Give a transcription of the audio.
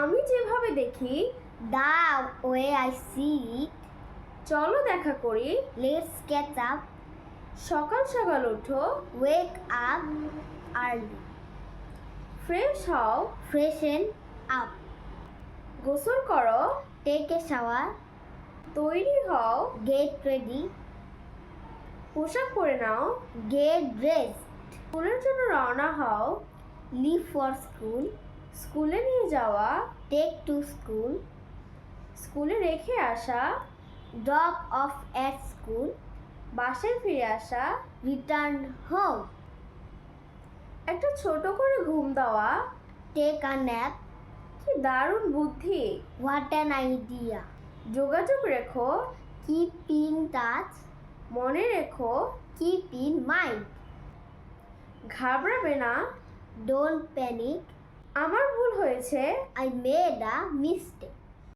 আমি যেভাবে দেখি দা ওয়ে আই সি চলো দেখা করি। Let's get up. সকাল সকাল ওঠো। Wake up early. ফ্রেশ হও। Freshen up. গোসল করো। Take a shower. তৈরি হও। Get ready. পোশাক পরে নাও। গেট ড্রেস স্কুলের জন্য রওনা হও। Leave for school. স্কুলে নিয়ে যাওয়া টেক টু স্কুল স্কুলে রেখে আসা ড্রপ অফ এট স্কুল বাসে ফিরে আসা রিটার্ন হোম একটা ছোট করে ঘুম দেওয়া টেক আ ন্যাপ কি দারুণ বুদ্ধি। হোয়াট অ্যান আইডিয়া যোগাযোগ রেখো। কিপ পিন টাচ মনে রেখো। কি পিন মাইন্ড ঘাবড়াবে না। ডোন্ট প্যানিক আমার ভুল হয়েছে। I made a mistake